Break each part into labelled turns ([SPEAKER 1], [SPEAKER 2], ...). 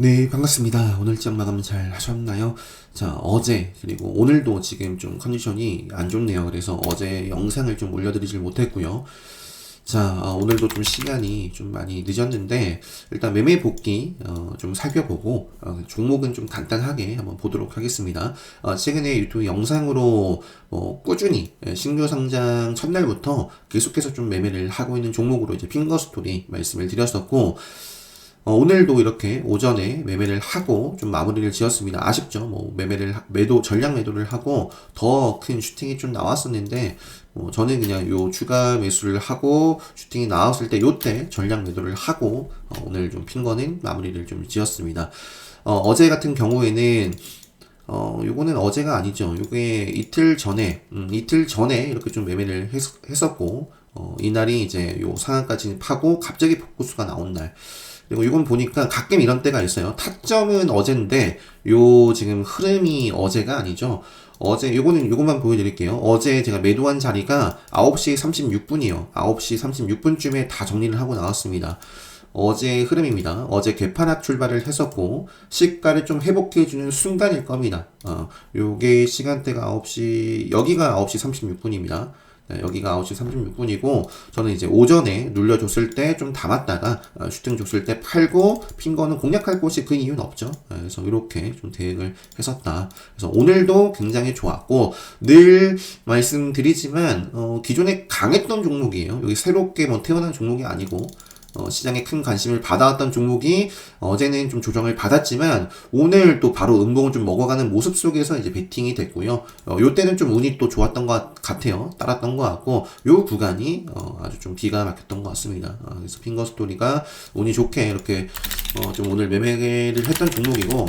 [SPEAKER 1] 네, 반갑습니다. 오늘 장 마감 잘 하셨나요? 자, 어제, 그리고 오늘도 지금 좀 컨디션이 안 좋네요. 그래서 어제 영상을 좀 올려드리질 못했고요. 자, 어, 오늘도 좀 시간이 좀 많이 늦었는데, 일단 매매 복귀, 어, 좀 살펴보고, 어, 종목은 좀 간단하게 한번 보도록 하겠습니다. 어, 최근에 유튜브 영상으로, 어, 꾸준히, 예, 신규 상장 첫날부터 계속해서 좀 매매를 하고 있는 종목으로 이제 핑거 스토리 말씀을 드렸었고, 어, 오늘도 이렇게 오전에 매매를 하고 좀 마무리를 지었습니다. 아쉽죠. 뭐 매매를 하- 매도 전량 매도를 하고 더 큰 슈팅이 좀 나왔었는데 뭐 저는 그냥 요 추가 매수를 하고 슈팅이 나왔을 때 요때 전량 매도를 하고 어, 오늘 좀 핀 거는 마무리를 좀 지었습니다. 어, 어제 같은 경우에는 어, 요거는 어제가 아니죠. 요게 이틀 전에, 음, 이틀 전에 이렇게 좀 매매를 했, 했었고, 어, 이날이 이제 요 상한까지 파고 갑자기 폭구수가 나온 날. 그리고 이건 보니까 가끔 이런 때가 있어요. 타점은 어제인데, 요 지금 흐름이 어제가 아니죠. 어제, 요거는, 요것만 보여드릴게요. 어제 제가 매도한 자리가 9시 36분이요. 9시 36분쯤에 다 정리를 하고 나왔습니다. 어제 흐름입니다. 어제 개판학 출발을 했었고 시가를 좀 회복해주는 순간일 겁니다. 어, 요게 시간대가 9시 여기가 9시 36분입니다. 네, 여기가 9시 36분이고 저는 이제 오전에 눌려줬을 때 좀 담았다가 어, 슈팅 줬을 때 팔고 핀 거는 공략할 곳이 그 이유는 없죠. 네, 그래서 이렇게 좀 대응을 했었다. 그래서 오늘도 굉장히 좋았고 늘 말씀드리지만 어, 기존에 강했던 종목이에요. 여기 새롭게 뭐 태어난 종목이 아니고 어, 시장에 큰 관심을 받아왔던 종목이 어제는 좀 조정을 받았지만 오늘 또 바로 음봉을 좀 먹어가는 모습 속에서 이제 베팅이 됐고요. 어, 요 때는 좀 운이 또 좋았던 것 같아요. 따랐던 것 같고 요 구간이 어, 아주 좀 기가 막혔던 것 같습니다. 어, 그래서 핑거 스토리가 운이 좋게 이렇게 어, 좀 오늘 매매를 했던 종목이고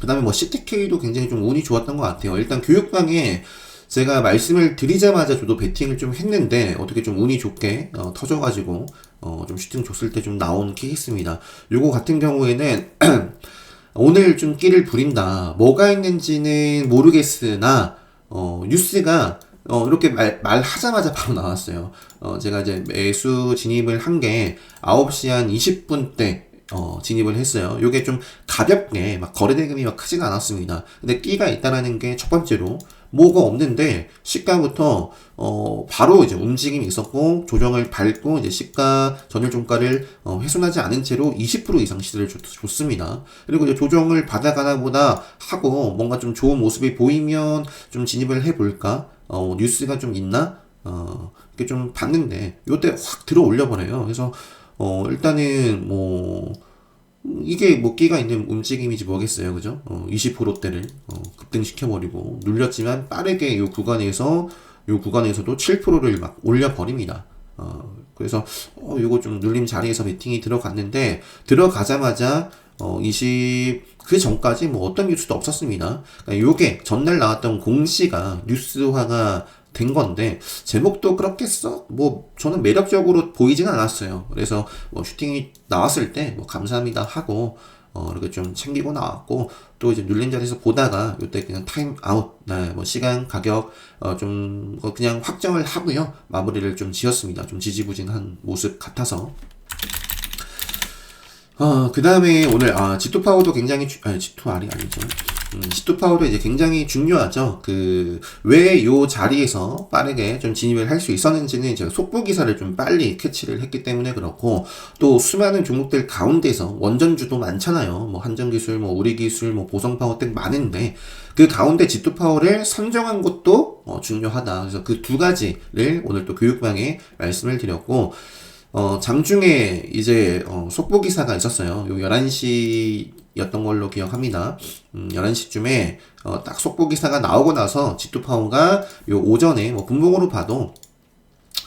[SPEAKER 1] 그 다음에 뭐 CTK도 굉장히 좀 운이 좋았던 것 같아요. 일단 교육방에 제가 말씀을 드리자마자 저도 베팅을 좀 했는데 어떻게 좀 운이 좋게 어, 터져가지고 어, 좀 슈팅 줬을 때 좀 나온 케이스입니다. 요거 같은 경우에는 오늘 좀 끼를 부린다. 뭐가 있는지는 모르겠으나 어, 뉴스가 어, 이렇게 말, 말하자마자 바로 나왔어요. 어, 제가 이제 매수 진입을 한 게 9시 한 20분 때 어, 진입을 했어요. 요게 좀 가볍게 막 거래 대금이 막 크지가 않았습니다. 근데 끼가 있다라는 게 첫 번째로 뭐가 없는데 시가부터 어 바로 이제 움직임이 있었고 조정을 밟고 이제 시가 전일 종가를 어, 훼손하지 않은 채로 20% 이상 시세를 줬, 줬습니다. 그리고 이제 조정을 받아가나 보다 하고 뭔가 좀 좋은 모습이 보이면 좀 진입을 해볼까? 어 뉴스가 좀 있나? 어 이렇게 좀 봤는데 요때 확 들어 올려 버려요. 그래서 어 일단은 뭐 이게 뭐 끼가 있는 움직임이지 뭐겠어요, 그죠? 어, 20%대를 어, 급등시켜버리고 눌렸지만 빠르게 이 구간에서 이 구간에서도 7%를 막 올려버립니다. 어, 그래서 어, 이거 좀 눌림 자리에서 베팅이 들어갔는데 들어가자마자 어, 20, 그 전까지 뭐 어떤 뉴스도 없었습니다. 그러니까 요게 전날 나왔던 공시가 뉴스화가 된 건데 제목도 그렇게 써뭐 저는 매력적으로 보이지는 않았어요. 그래서 뭐 슈팅이 나왔을 때 뭐 감사합니다 하고 어 이렇게 좀 챙기고 나왔고 또 이제 눌린 자리에서 보다가 요때 그냥 타임 아웃 네, 뭐 시간 가격 어 좀 그냥 확정을 하고요 마무리를 좀 지었습니다. 좀 지지부진한 모습 같아서 어, 그 다음에 오늘, 아, G2 파워도 굉장히, 주, 아니, G2 R이 아니죠. 음, G2 파워도 이제 굉장히 중요하죠. 그, 왜 요 자리에서 빠르게 좀 진입을 할 수 있었는지는 제가 속보 기사를 좀 빨리 캐치를 했기 때문에 그렇고, 또 수많은 종목들 가운데서 원전주도 많잖아요. 뭐, 한전기술, 뭐, 우리기술, 뭐, 보성파워 등 많은데, 그 가운데 G2 파워를 선정한 것도 어, 중요하다. 그래서 그 두 가지를 오늘 또 교육방에 말씀을 드렸고, 어, 장중에 이제, 어, 속보 기사가 있었어요. 요 11시였던 걸로 기억합니다. 음, 11시쯤에, 어, 딱 속보 기사가 나오고 나서 지투파워가 요 오전에 뭐 분봉으로 봐도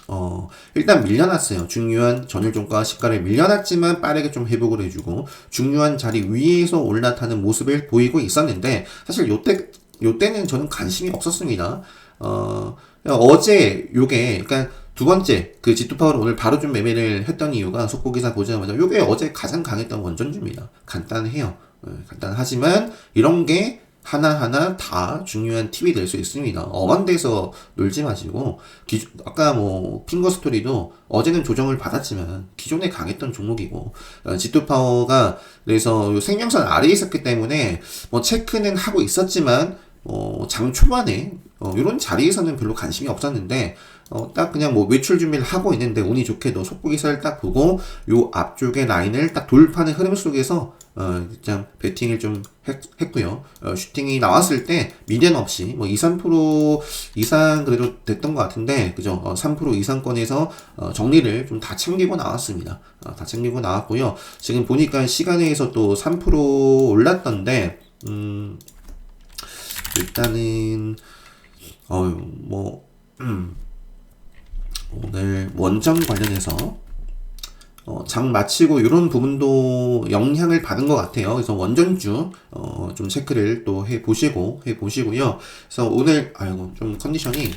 [SPEAKER 1] 어, 일단 밀려났어요. 중요한 전일 종가 시가를 밀려났지만 빠르게 좀 회복을 해주고, 중요한 자리 위에서 올라타는 모습을 보이고 있었는데, 사실 요때, 요때는 저는 관심이 없었습니다. 어, 어제 요게, 그러니까 두 번째, 그 G2파워를 오늘 바로 좀 매매를 했던 이유가 속보 기사 보자마자 요게 어제 가장 강했던 원전주입니다. 간단해요. 어, 간단하지만, 이런 게 하나하나 다 중요한 팁이 될 수 있습니다. 엄한 데서 놀지 마시고, 기, 아까 뭐, 핑거 스토리도 어제는 조정을 받았지만, 기존에 강했던 종목이고, 어, 지투 파워가 그래서 요 생명선 아래에 있었기 때문에, 뭐, 체크는 하고 있었지만, 어, 장 초반에, 어, 이런 자리에서는 별로 관심이 없었는데, 어, 딱 그냥 뭐 외출 준비를 하고 있는데 운이 좋게도 속보기사를 딱 보고 요 앞쪽의 라인을 딱 돌파는 흐름 속에서 어, 그냥 배팅을 좀 했, 했고요. 어, 슈팅이 나왔을 때 미련 없이 뭐 2, 3% 이상 그래도 됐던 것 같은데 그죠? 어, 3% 이상권에서 어, 정리를 좀 다 챙기고 나왔습니다. 어, 다 챙기고 나왔고요. 지금 보니까 시간에서 또 3% 올랐던데 음, 일단은 어유 뭐 음. 오늘 원전 관련해서 어, 장 마치고 이런 부분도 영향을 받은 것 같아요. 그래서 원전주 어, 좀 체크를 또 해 보시고 해 보시고요. 그래서 오늘 아이고 좀 컨디션이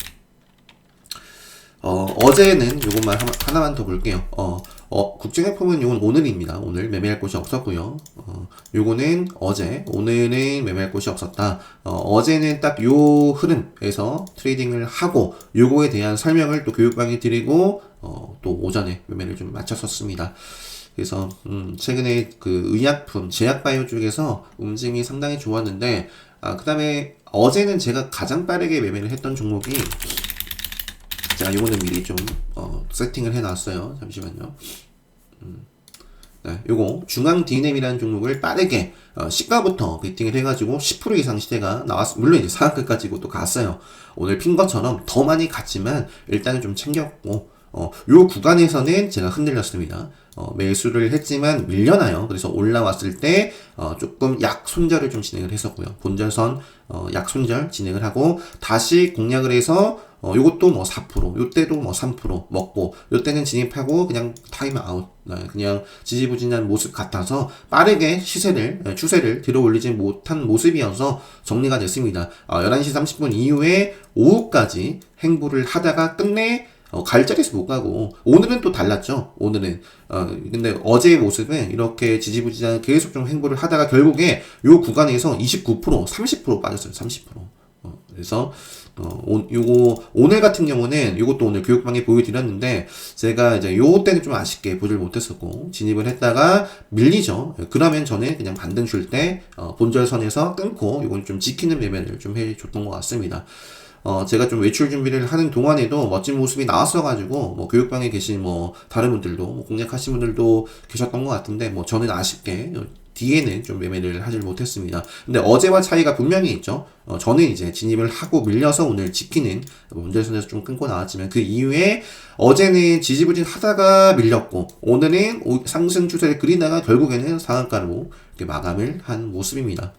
[SPEAKER 1] 어, 어제는 요것만 하나, 하나 만 더 볼게요. 어, 어, 국제제품은 요건 오늘입니다. 오늘 매매할 곳이 없었고요. 어, 요거는 어제, 오늘은 매매할 곳이 없었다. 어, 어제는 딱 요 흐름에서 트레이딩을 하고 요거에 대한 설명을 또 교육방에 드리고 어, 또 오전에 매매를 좀 마쳤었습니다. 그래서 음, 최근에 그 의약품, 제약바이오 쪽에서 움직임이 상당히 좋았는데 아, 그다음에 어제는 제가 가장 빠르게 매매를 했던 종목이 자, 요거는 미리 좀 어, 세팅을 해놨어요. 잠시만요. 음. 네, 요거 중앙 디램이라는 종목을 빠르게 어, 시가부터 베팅을 해가지고 10% 이상 시대가 나왔. 물론 이제 상한가까지고 또 갔어요. 오늘 핀 것처럼 더 많이 갔지만 일단은 좀 챙겼고 어, 요 구간에서는 제가 흔들렸습니다. 어, 매수를 했지만 밀려나요. 그래서 올라왔을 때 어, 조금 약 손절을 좀 진행을 했었고요. 본절선 어, 약 손절 진행을 하고 다시 공략을 해서 어, 요것도 뭐 4%, 요때도 뭐 3% 먹고, 요때는 진입하고 그냥 타임 아웃, 네, 그냥 지지부진한 모습 같아서 빠르게 시세를, 네, 추세를 들어 올리지 못한 모습이어서 정리가 됐습니다. 어, 11시 30분 이후에 오후까지 행보를 하다가 끝내 어, 갈 자리에서 못 가고 오늘은 또 달랐죠. 오늘은 어 근데 어제의 모습은 이렇게 지지부진한 계속 좀 행보를 하다가 결국에 요 구간에서 29% 30% 빠졌어요. 30% 어, 그래서 어, 오, 요거, 오늘 같은 경우는, 요것도 오늘 교육방에 보여드렸는데, 제가 이제 요 때는 좀 아쉽게 보질 못했었고, 진입을 했다가 밀리죠. 그러면 저는 그냥 반등 줄 때, 어, 본절선에서 끊고, 요건 좀 지키는 매매를 좀 해줬던 것 같습니다. 어, 제가 좀 외출 준비를 하는 동안에도 멋진 모습이 나왔어가지고, 뭐, 교육방에 계신 뭐, 다른 분들도, 뭐 공략하신 분들도 계셨던 것 같은데, 뭐, 저는 아쉽게, 뒤에는 좀 매매를 하질 못했습니다. 근데 어제와 차이가 분명히 있죠. 어, 저는 이제 진입을 하고 밀려서 오늘 지키는 문제선에서 좀 끊고 나왔지만 그 이후에 어제는 지지부진 하다가 밀렸고 오늘은 상승 추세를 그리다가 결국에는 상한가로 마감을 한 모습입니다.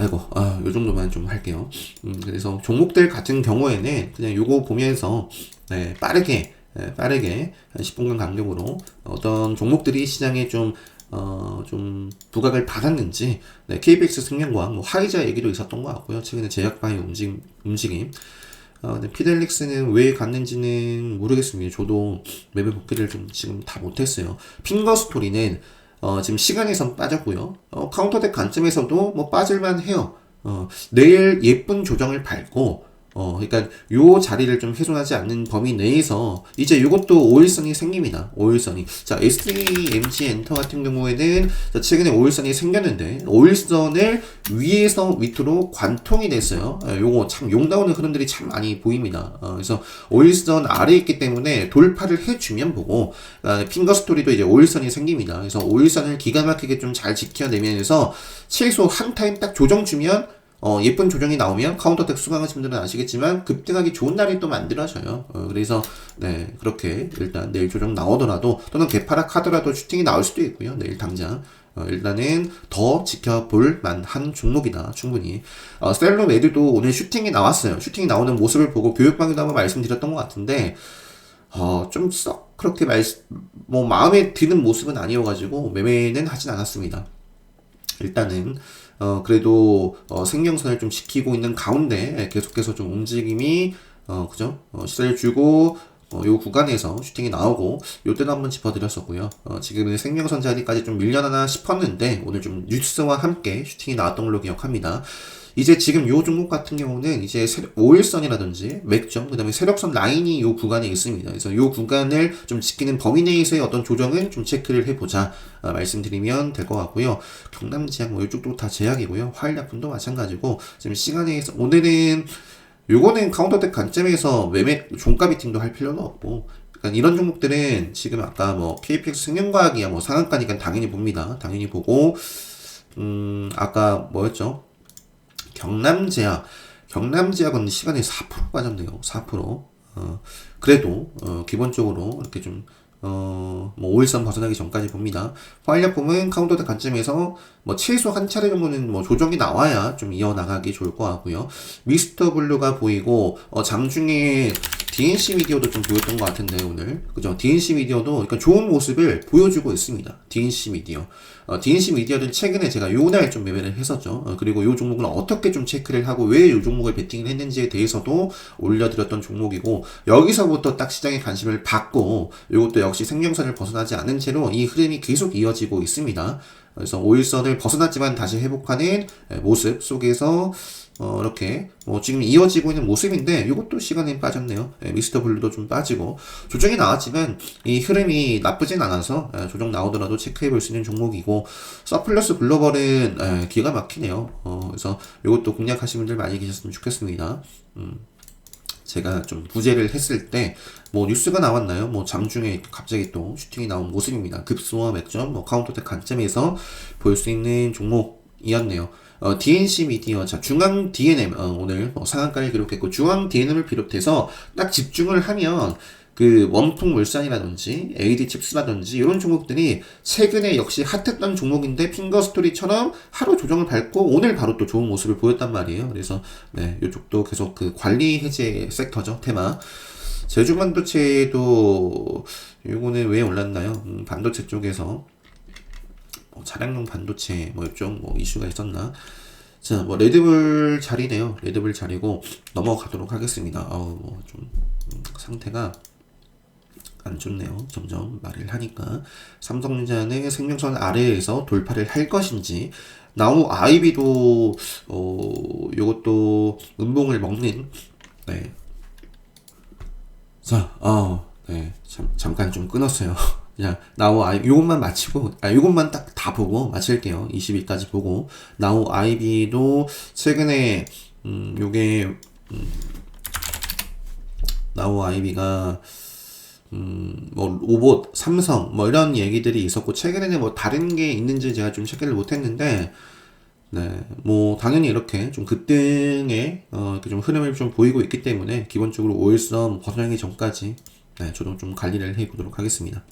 [SPEAKER 1] 아이고, 아, 요 정도만 좀 할게요. 음, 그래서 종목들 같은 경우에는 그냥 요거 보면서, 네, 빠르게, 네, 빠르게, 한 10분간 간격으로 어떤 종목들이 시장에 좀 어, 좀 부각을 받았는지, 네, KBX 승용과 뭐 화이자 얘기도 있었던 것 같고요. 최근에 제약바의 움직, 움직임. 어, 네, 피델릭스는 왜 갔는지는 모르겠습니다. 저도 매매 복귀를 좀 지금 다 못했어요. 핑거 스토리는 어, 지금 시간에선 빠졌고요. 어, 카운터덱 관점에서도 뭐 빠질만 해요. 어, 내일 예쁜 조정을 밟고 어, 그러니까 요 자리를 좀 훼손하지 않는 범위 내에서 이제 요것도 오일선이 생깁니다. 오일선이. 자, STMG 엔터 같은 경우에는 최근에 오일선이 생겼는데 오일선을 위에서 밑으로 관통이 됐어요. 아, 요거 참 용다우는 흐름들이 참 많이 보입니다. 어, 그래서 오일선 아래에 있기 때문에 돌파를 해주면 보고 아, 핑거 스토리도 이제 오일선이 생깁니다. 그래서 오일선을 기가 막히게 좀 잘 지켜내면서 최소 한 타임 딱 조정 주면 어, 예쁜 조정이 나오면 카운터텍 수강하신 분들은 아시겠지만 급등하기 좋은 날이 또 만들어져요. 어, 그래서 네 그렇게 일단 내일 조정 나오더라도 또는 개파락 하더라도 슈팅이 나올 수도 있고요. 내일 당장 어, 일단은 더 지켜볼 만한 종목이다 충분히 어, 셀로 매드도 오늘 슈팅이 나왔어요. 슈팅이 나오는 모습을 보고 교육방에도 한번 말씀드렸던 것 같은데 어, 좀 썩 그렇게 말, 뭐 마음에 드는 모습은 아니어가지고 매매는 하진 않았습니다. 일단은 어, 그래도, 어, 생명선을 좀 지키고 있는 가운데 계속해서 좀 움직임이, 어, 그죠? 어, 시세를 주고, 어, 요 구간에서 슈팅이 나오고 요때도 한번 짚어드렸었고요. 어, 지금은 생명선 자리까지 좀 밀려나나 싶었는데 오늘 좀 뉴스와 함께 슈팅이 나왔던 걸로 기억합니다. 이제 지금 요 종목 같은 경우는 이제 5일선이라든지 맥점, 그 다음에 세력선 라인이 요 구간에 있습니다. 그래서 요 구간을 좀 지키는 범위 내에서의 어떤 조정은 좀 체크를 해보자 어, 말씀드리면 될 것 같고요. 경남지향 뭐 이쪽도 다 제약이고요. 화일약품도 마찬가지고 지금 시간에 오늘은 요거는 카운터텍 관점에서 매매 종가 비팅도 할 필요는 없고 그러니까 이런 종목들은 지금 아까 뭐 KPX 생명과학이야 뭐 상한가니까 당연히 봅니다. 당연히 보고 음 아까 뭐였죠? 경남제약 경남제약은 시간에 4% 빠졌네요. 4%. 어, 그래도 어, 기본적으로 이렇게 좀 어, 뭐 5일선 벗어나기 전까지 봅니다. 화일약품은 카운터드 관점에서 뭐 최소 한 차례 정도는 뭐 조정이 나와야 좀 이어나가기 좋을 것 같고요. 미스터 블루가 보이고 어, 장중에 DNC 미디어도 좀 보였던 것 같은데 오늘 그죠? DNC 미디어도 그러니까 좋은 모습을 보여주고 있습니다. DNC 미디어. 어, DNC 미디어는 최근에 제가 요날 좀 매매를 했었죠. 어, 그리고 요 종목은 어떻게 좀 체크를 하고 왜 요 종목을 베팅을 했는지에 대해서도 올려드렸던 종목이고 여기서부터 딱 시장에 관심을 받고 요것도 역시 생명선을 벗어나지 않은 채로 이 흐름이 계속 이어지고 있습니다. 그래서 5일선을 벗어났지만 다시 회복하는 모습 속에서 어, 이렇게 뭐 지금 이어지고 있는 모습인데 이것도 시간이 빠졌네요. 예, 미스터 블루도 좀 빠지고 조정이 나왔지만 이 흐름이 나쁘진 않아서 예, 조정 나오더라도 체크해 볼 수 있는 종목이고 서플러스 글로벌은 예, 기가 막히네요. 어, 그래서 이것도 공략하시는 분들 많이 계셨으면 좋겠습니다. 음. 제가 좀 부재를 했을 때 뭐 뉴스가 나왔나요? 뭐 장중에 갑자기 또 슈팅이 나온 모습입니다. 급소와 맥점, 뭐 카운터텍 관점에서 볼 수 있는 종목이었네요. 어, DNC 미디어, 자, 중앙 DNM, 어, 오늘 뭐 상한가를 기록했고, 중앙 DNM을 비롯해서 딱 집중을 하면, 그 원풍 물산이라든지 AD 칩스라든지 이런 종목들이 최근에 역시 핫했던 종목인데 핑거 스토리처럼 하루 조정을 밟고 오늘 바로 또 좋은 모습을 보였단 말이에요. 그래서 네, 이쪽도 계속 그 관리 해제 섹터죠 테마. 제주 반도체도 요거는 왜 올랐나요? 음, 반도체 쪽에서 뭐 차량용 반도체 뭐 이쪽 뭐 이슈가 있었나? 자, 뭐 레드불 자리네요. 레드불 자리고 넘어가도록 하겠습니다. 아우 뭐좀 음, 상태가 안 좋네요. 점점 말을 하니까 삼성전자는 생명선 아래에서 돌파를 할 것인지 나우 아이비도 어 요것도 음봉을 먹는 네. 자, 어, 네, 잠, 잠깐 좀 끊었어요. 그냥 나우 아이 요것만 마치고 아 요것만 딱 다 보고 마칠게요. 20일까지 보고 나우 아이비도 최근에 음 요게 음, 나우 아이비가 음, 뭐, 로봇, 삼성, 뭐, 이런 얘기들이 있었고, 최근에는 뭐, 다른 게 있는지 제가 좀 체크를 못 했는데, 네, 뭐, 당연히 이렇게 좀 급등의, 어, 이렇게 좀 흐름을 좀 보이고 있기 때문에, 기본적으로 5일선 벗어나기 전까지, 네, 저도 좀 관리를 해 보도록 하겠습니다.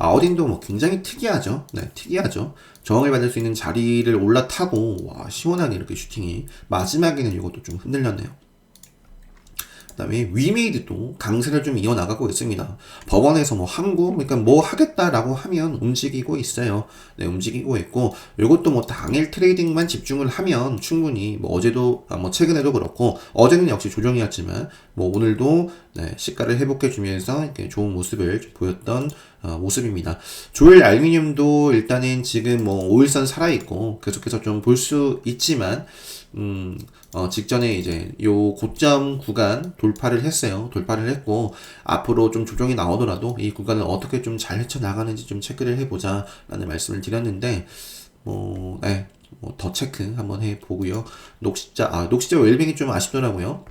[SPEAKER 1] 아, 어딘도 뭐 굉장히 특이하죠. 네, 특이하죠. 저항을 받을 수 있는 자리를 올라타고, 와, 시원하게 이렇게 슈팅이, 마지막에는 이것도 좀 흔들렸네요. 그다음에 위메이드도 강세를 좀 이어나가고 있습니다. 법원에서 뭐 항고 그러니까 뭐 하겠다라고 하면 움직이고 있어요. 네, 움직이고 있고 이것도 뭐 당일 트레이딩만 집중을 하면 충분히 뭐 어제도 아, 뭐 최근에도 그렇고 어제는 역시 조정이었지만 뭐 오늘도 네, 시가를 회복해 주면서 이렇게 좋은 모습을 보였던 어, 모습입니다. 조일 알미늄도 일단은 지금 뭐 5일선 살아 있고 계속해서 좀 볼 수 있지만 음, 어, 직전에 이제 요 고점 구간 돌파를 했어요. 돌파를 했고, 앞으로 좀 조정이 나오더라도 이 구간을 어떻게 좀 잘 헤쳐나가는지 좀 체크를 해보자 라는 말씀을 드렸는데, 뭐, 네, 뭐 더 체크 한번 해보고요. 녹시자, 아, 녹시자 웰빙이 좀 아쉽더라고요.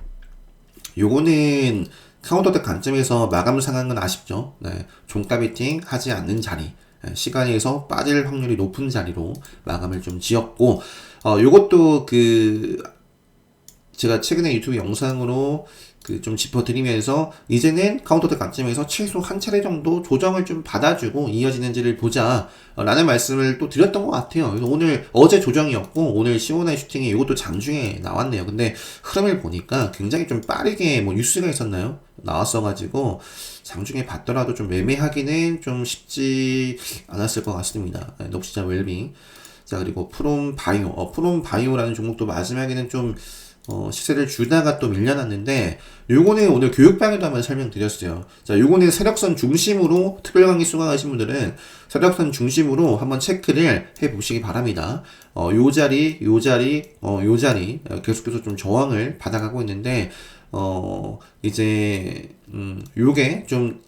[SPEAKER 1] 요거는 카운터텍 관점에서 마감 상황은 아쉽죠. 네, 종가 베팅 하지 않는 자리. 네, 시간에서 빠질 확률이 높은 자리로 마감을 좀 지었고, 어, 요것도 그, 제가 최근에 유튜브 영상으로 그 좀 짚어드리면서 이제는 카운터드 관점에서 최소 한 차례 정도 조정을 좀 받아주고 이어지는지를 보자 라는 말씀을 또 드렸던 것 같아요. 오늘 어제 조정이었고 오늘 시원한 슈팅이 이것도 장중에 나왔네요. 근데 흐름을 보니까 굉장히 좀 빠르게 뭐 뉴스가 있었나요? 나왔어가지고 장중에 봤더라도 좀 매매하기는 좀 쉽지 않았을 것 같습니다. 네, 녹시자 웰빙. 자, 그리고 프롬 바이오. 어, 프롬 바이오라는 종목도 마지막에는 좀, 어, 시세를 주다가 또 밀려났는데 요거는 오늘 교육방에도 한번 설명드렸어요. 자, 요거는 세력선 중심으로 특별 강의 수강하신 분들은 세력선 중심으로 한번 체크를 해 보시기 바랍니다. 어, 요 자리, 요 자리, 어, 요 자리 어, 계속해서 좀 저항을 받아가고 있는데 어, 이제 음, 요게 좀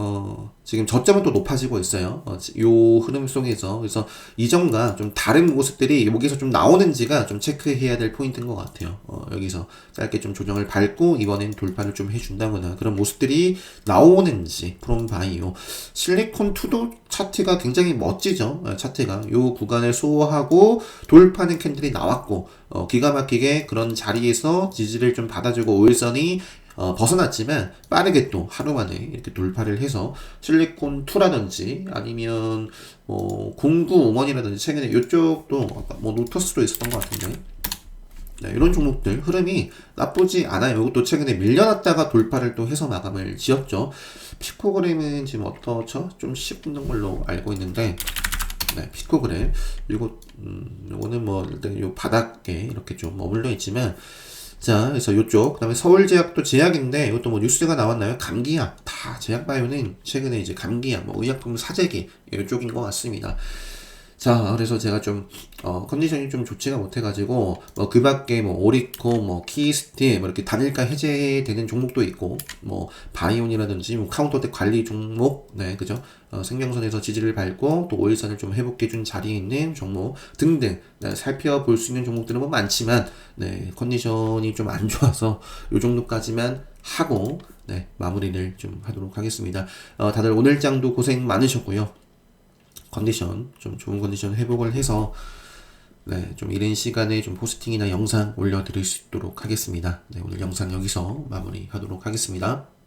[SPEAKER 1] 어, 지금 저점은 또 높아지고 있어요. 어, 지- 요 흐름 속에서. 그래서 이전과 좀 다른 모습들이 여기서 좀 나오는지가 좀 체크해야 될 포인트인 것 같아요. 어, 여기서 짧게 좀 조정을 밟고 이번엔 돌파를 좀 해준다거나 그런 모습들이 나오는지 프롬바이오. 실리콘2도 차트가 굉장히 멋지죠. 어, 차트가. 요 구간을 소화하고 돌파는 캔들이 나왔고, 어, 기가 막히게 그런 자리에서 지지를 좀 받아주고 오일선이 어, 벗어났지만 빠르게 또 하루 만에 이렇게 돌파를 해서 실리콘 2라든지 아니면 뭐 공구 음원이라든지 최근에 이쪽도 아까 뭐 노터스로 있었던 것 같은데 네, 이런 종목들 흐름이 나쁘지 않아요. 이것도 최근에 밀려났다가 돌파를 또 해서 마감을 지었죠. 피코그램은 지금 어떠죠? 좀 씹는 걸로 알고 있는데 네, 피코그램 이거 음, 이거는 뭐 일단 요 바닥에 이렇게 좀 머물러 있지만 자, 그래서 요쪽 그 다음에 서울제약도 제약인데 이것도 뭐 뉴스가 나왔나요? 감기약 다 제약 바이오는 최근에 이제 감기약, 뭐 의약품 사재기 이쪽인 것 같습니다. 자, 그래서 제가 좀, 어, 컨디션이 좀 좋지가 못해가지고, 뭐, 그 밖에 뭐, 오리코, 뭐, 키스티, 뭐, 이렇게 단일가 해제되는 종목도 있고, 뭐, 바이온이라든지, 뭐, 카운터대 관리 종목, 네, 그죠? 어, 생명선에서 지지를 밟고, 또 오일선을 좀 회복해준 자리에 있는 종목 등등, 네, 살펴볼 수 있는 종목들은 뭐 많지만, 네, 컨디션이 좀 안 좋아서, 요 정도까지만 하고, 네, 마무리를 좀 하도록 하겠습니다. 어, 다들 오늘장도 고생 많으셨고요. 컨디션 좀 좋은 컨디션 회복을 해서 네, 좀 이른 시간에 좀 포스팅이나 영상 올려드릴 수 있도록 하겠습니다. 네, 오늘 영상 여기서 마무리하도록 하겠습니다.